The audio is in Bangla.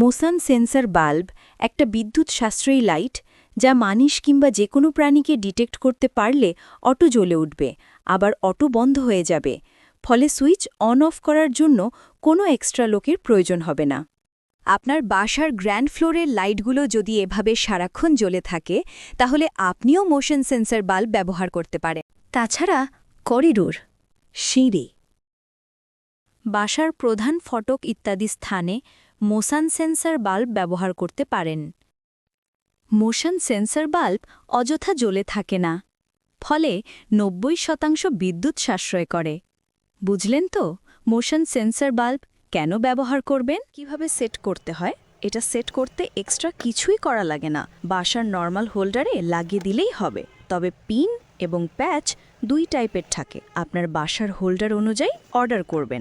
মোশন সেন্সর বাল্ব, একটা বিদ্যুৎ সাশ্রয়ী লাইট, যা মানুষ কিংবা যে কোনো প্রাণীকে ডিটেক্ট করতে পারলে অটো জ্বলে উঠবে, আবার অটো বন্ধ হয়ে যাবে। ফলে সুইচ অন অফ করার জন্য কোনো এক্সট্রা লোকের প্রয়োজন হবে না। আপনার বাসার গ্র্যান্ড ফ্লোরের লাইটগুলো যদি এভাবে সারাক্ষণ জ্বলে থাকে, তাহলে আপনিও মোশন সেন্সর বাল্ব ব্যবহার করতে পারেন। তাছাড়া করিডোর, সিঁড়ি, বাসার প্রধান ফটক ইত্যাদি স্থানে মোশন সেন্সর বাল্ব ব্যবহার করতে পারেন। মোশন সেন্সর বাল্ব অযথা জ্বলে থাকে না, ফলে নব্বই শতাংশ বিদ্যুৎ সাশ্রয় করে। বুঝলেন তো, মোশন সেন্সর বাল্ব কেন ব্যবহার করবেন? কীভাবে সেট করতে হয়? এটা সেট করতে এক্সট্রা কিছুই করা লাগে না। বাসার নর্মাল হোল্ডারে লাগিয়ে দিলেই হবে। তবে পিন এবং প্যাচ দুই টাইপের থাকে। আপনার বাসার হোল্ডার অনুযায়ী অর্ডার করবেন।